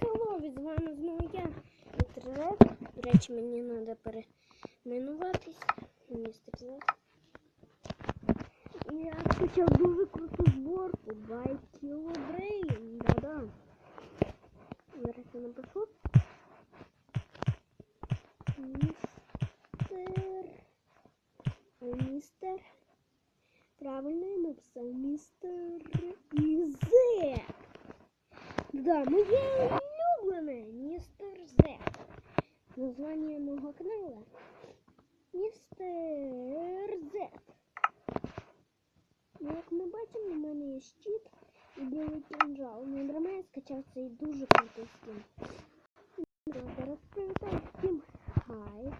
Привіт, з вами знову я, Вітререк. До речі, мені треба перейменуватись. Містер Зет. Я скачав дуже круту зборку by Kilobrain. Да-да. Зараз я напишу. Містер. Містер. Правильно я написав. Містер Ізе. Да, улюблене містер Зе. Названня мого каналу Містер Зе. Ну, як ми бачимо, у мене є щит і білий кинжал. Ну, дарма я скачав цей дуже крутий скін. Зараз привітаю всім хай.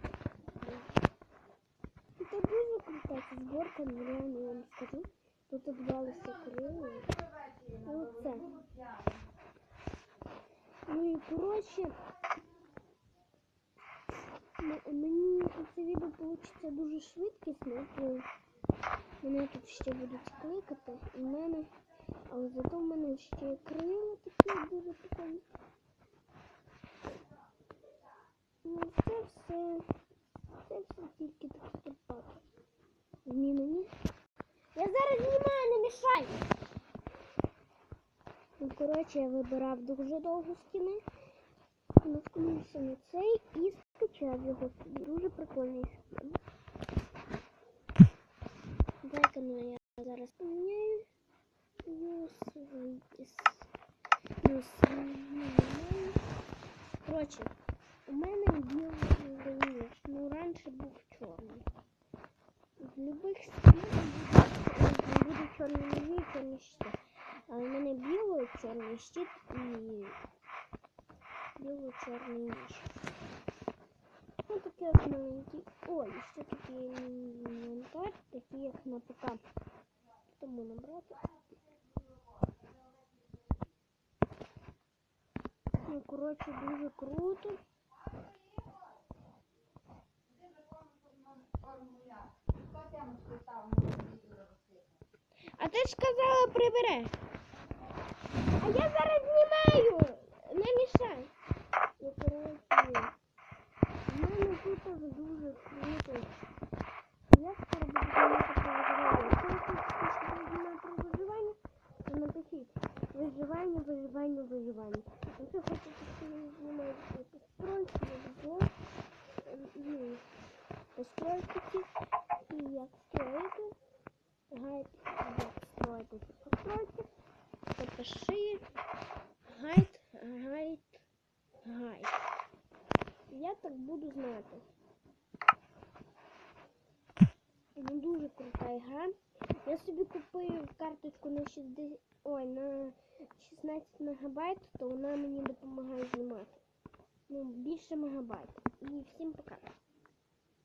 Це дуже крута зборка, ну, реально я вам скажу. Тут додавалися крила. І оце. Ну і коротше, мені це відео вийде дуже швидкісно, мене тут ще будуть кликати, і мене, але зато в мене ще крила такі дуже прикольні. Ну це все, це все тільки текстурпак. Змінені. Я зараз знімаю, не мішай! Ну, коротше, я вибирав дуже довго скини. Наткнувся на цей і скачав його. Дуже прикольний скін. Дай-ка ну я зараз поміняю. Юсвітіс. Коротше, у мене білий раніше. Ну, раніше був чорний. В любих скінах буде чорний чорний щит. Але в мене білий чорний щит і білий чорний ніж. Ну таке от маленький. Ой, ще такий інвентар, такий як на ПК. Тому набрати. Ну, коротше, дуже круто. А ти ж казала прибере. А я зараз знімаю. Виживання, виживання, виживання. Якщо хочете, що я знімаю постройки, обзор, ну, постройки і як строїти, гайд, як строїти ці постройки, напиши гайд, гайд, гайд. Я так буду знати. Ну, дуже крута гра. Я собі купив карточку на 60, ой, на 16 мегабайт, то вона мені допомагає знімати. Ну, більше мегабайт. І всім пока.